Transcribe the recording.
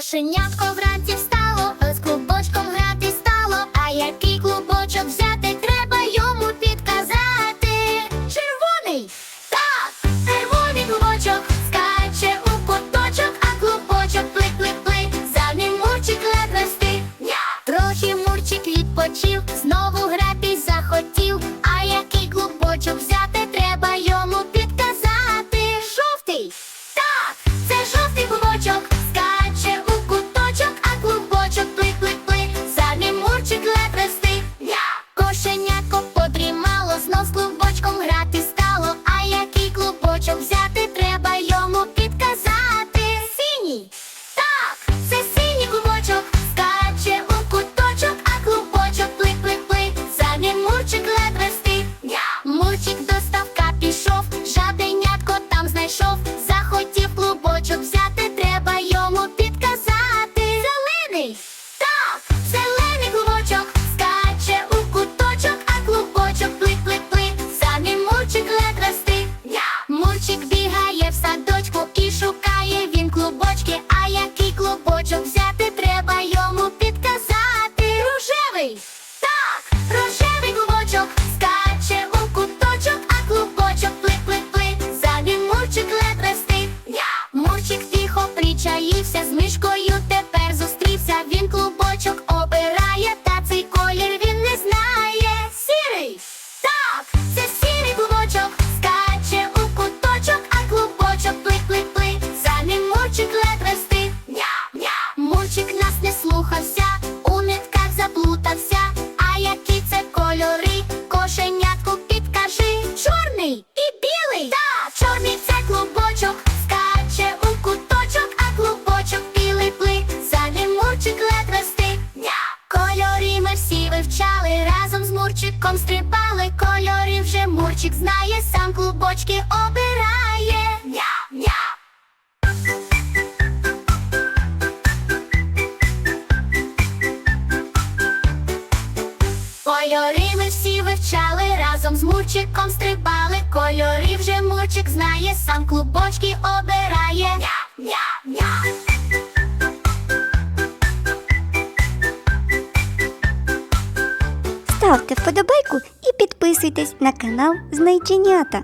Кошенятко вранці встало, з клубочком грати стало, а який клубочок взяти, треба йому підказати. Червоний, так, червоний клубочок, скаче у куточок, а клубочок плик-плик-плик, за ним мурчик ледве встиг. Трохи мурчик відпочив. знайшов, захотів клубочок взяти, треба йому підказати. Зелений. мурчиком стрибали, кольорів вже мурчик знає, сам клубочки обирає. Кольори ми всі вивчали, разом з мурчиком стрибали, кольори вже мурчик знає, сам клубочки обирає. Ня-ня! Ставте вподобайку і підписуйтесь на канал Знайченята.